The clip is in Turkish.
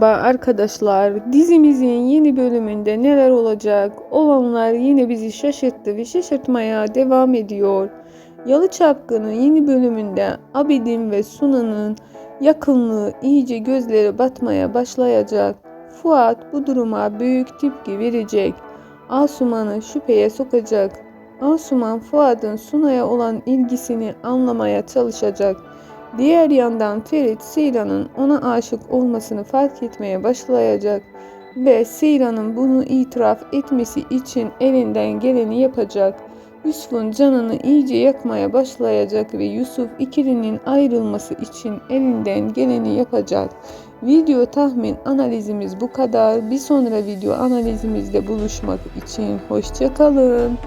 Merhaba arkadaşlar. Dizimizin yeni bölümünde neler olacak? Olanlar yine bizi şaşırttı ve şaşırtmaya devam ediyor. Yalı Çapkını yeni bölümünde Abidin ve Suna'nın yakınlığı iyice gözleri batmaya başlayacak. Fuat bu duruma büyük tepki verecek. Asuman'ı şüpheye sokacak. Asuman Fuat'ın Suna'ya olan ilgisini anlamaya çalışacak. Diğer yandan Ferit Seyran'ın ona aşık olmasını fark etmeye başlayacak ve Seyran'ın bunu itiraf etmesi için elinden geleni yapacak. Yusuf'un canını iyice yakmaya başlayacak ve Yusuf ikilinin ayrılması için elinden geleni yapacak. Video tahmin analizimiz bu kadar. Bir sonra video analizimizde buluşmak için hoşçakalın.